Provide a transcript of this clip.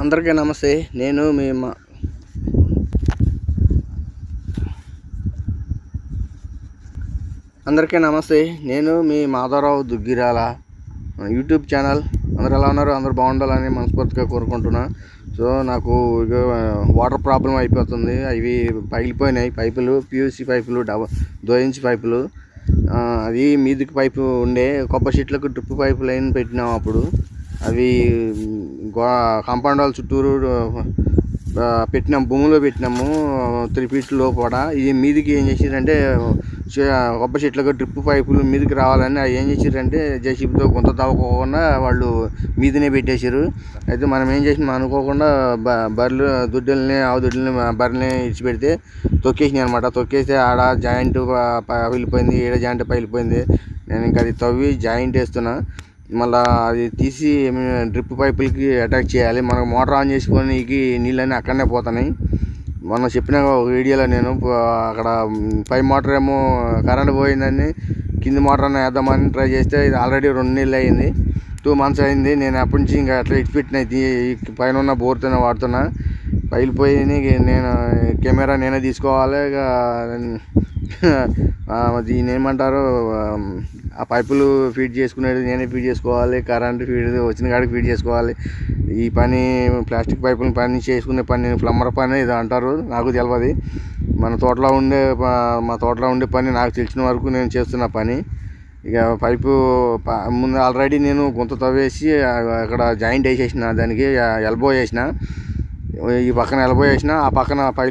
అందరికీ నమస్తే. నేను మీ మా అందరికీ నమస్తే. నేను మీ మాధవరావు దుగ్గిరాల. YouTube channel. అందరు ఎలా ఉన్నారు? అందరు బాగుండాలని మనస్ఫూర్తిగా కోరుకుంటున్నా. సో నాకు వాటర్ ప్రాబ్లం అయిపోతుంది. అవి పగిలిపోయినాయి. పైపులు పియూసీ పైపులు డబ దోయించి పైపులు. అది మీదికి పైపు ఉండే కొబ్బరి షీట్లకు డ్రిప్ పైపు లైన్ పెట్టినాం అప్పుడు. అవి గో కాంపౌండ్ వాళ్ళ చుట్టూరు పెట్టినాం భూమిలో పెట్టినాము త్రీ ఫీట్ లోపల. ఇది మీదికి ఏం చేసిరంటే కొబ్బరి చెట్లకు డ్రిప్ పైపులు మీదికి రావాలని అవి ఏం చేసిరంటే జేసీబీతో గుంత తవ్వకోకుండా వాళ్ళు మీదనే పెట్టేశారు అయితే మనం ఏం చేసినాం అనుకోకుండా బ బర్రెలు దుడ్డల్ని ఆవు దుడ్డల్ని బర్రెల్ని ఇచ్చిపెడితే తొక్కేసినాయి అనమాట తొక్కేస్తే ఆడ జాయింట్ పగిలిపోయింది ఈడ జాయింట్ పగిలిపోయింది. నేను ఇంకా అది తవ్వి జాయింట్ వేస్తున్నా. మళ్ళీ అది తీసి డ్రిప్ పైపులకి అటాచ్ చేయాలి. మనం మోటార్ ఆన్ చేసుకొని నీళ్ళన్నీ అక్కడనే పోతున్నాయి. మొన్న చెప్పిన ఒక వీడియోలో నేను అక్కడ పై మోటార్ ఏమో కరెంట్ పోయిందని కింది మోటార్ అన్న వేద్దామని ట్రై చేస్తే ఇది ఆల్రెడీ రెండు నీళ్ళు అయింది. టూ మంత్స్ అయింది. నేను అప్పటి నుంచి ఇంకా అట్లా ఇటు పెట్టిన పైన ఉన్న బోర్తోనే వాడుతున్నా. పగిలిపోయి నేను కెమెరా నేనే తీసుకోవాలి. ఇక ఆ, దీన్ని ఏమంటారు ఆ, పైపులు ఫీడ్ చేసుకునేది నేనే ఫీడ్ చేసుకోవాలి. కరెంట్ ఫీడ్ వచ్చిన కాడికి ఫీడ్ చేసుకోవాలి. ఈ పని ప్లాస్టిక్ పైపుల పని చేసుకునే పని ప్లంబర్ పని ఇది అంటారు. నాకు తెలియదు మన తోటలో ఉండే మా తోటలో ఉండే పని నాకు తెలిసిన వరకు నేను చేస్తున్న పని. ఇక పైపు ముందు ఆల్రెడీ నేను గుంత తవ్వేసి అక్కడ జాయింట్ వేసేసిన దానికి ఎల్బో వేసిన. ఈ పక్కన ఎల్బో ఆ పక్కన పై